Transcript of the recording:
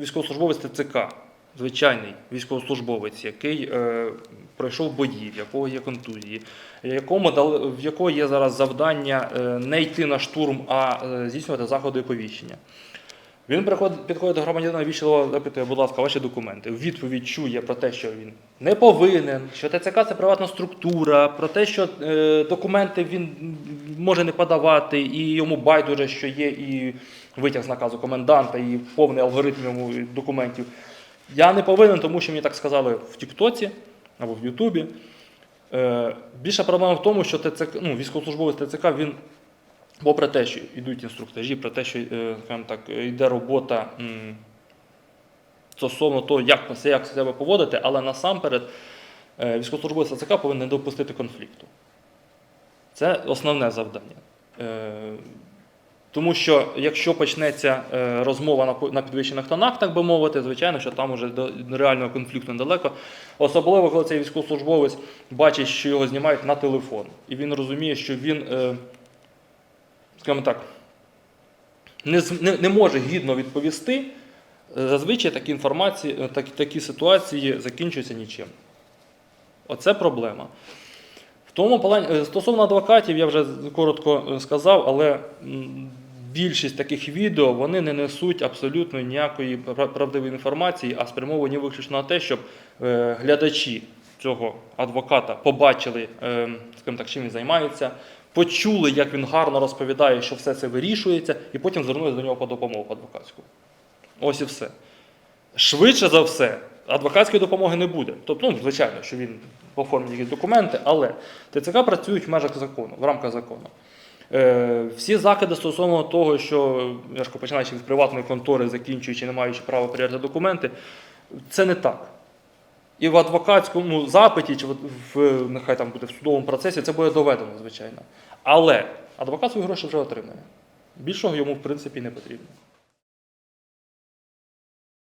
військовослужбовець ТЦК, звичайний військовослужбовець, який е, пройшов бої, в якого є контузії, якому в якого є зараз завдання е, не йти на штурм, а е, здійснювати заходи оповіщення. Він підходить до громадянина вічливо, запитує, будь ласка, ваші документи. В відповідь чує про те, що він не повинен, що ТЦК це приватна структура, про те, що е, документи він може не подавати, і йому байдуже, що є і витяг з наказу коменданта, і повний алгоритм йому документів. Я не повинен, тому що мені так сказали в Тіктоці або в Ютубі. Е, більша проблема в тому, що ТЦК, ну, військовослужбовець ТЦК він попри те, що йдуть інструктажі, про те, що е, так, йде робота м, стосовно того, як, як себе поводити, але насамперед е, військовослужбовець ТЦК повинен не допустити конфлікту. Це основне завдання. Е, Тому що якщо почнеться е, розмова на підвищених тонах, так би мовити, звичайно, що там уже до реального конфлікту недалеко. Особливо, коли цей військовослужбовець бачить, що його знімають на телефон, і він розуміє, що він, е, скажімо так, не, може гідно відповісти. Зазвичай такі інформації, такі ситуації закінчуються нічим. Оце проблема. Тому е, стосовно адвокатів, я вже коротко е, сказав, але більшість таких відео вони не несуть абсолютно ніякої правдивої інформації, а спрямовані виключно на те, щоб е, глядачі цього адвоката побачили, скажімо так, чим він займається, почули, як він гарно розповідає, що все це вирішується, і потім звернулися до нього по допомогу адвокатську. Ось і все. Швидше за все, адвокатської допомоги не буде. Тобто, ну, звичайно, що він оформить якісь документи, але ТЦК працюють в межах закону, в рамках закону. Е, всі закиди стосовно того, що я починаючи від приватної контори, закінчуючи, не маючи права перевіряти документи, це не так. І в адвокатському запиті, чи в- нехай там буде в судовому процесі, це буде доведено, звичайно. Але адвокат свої гроші вже отримає. Більшого йому, в принципі, не потрібно.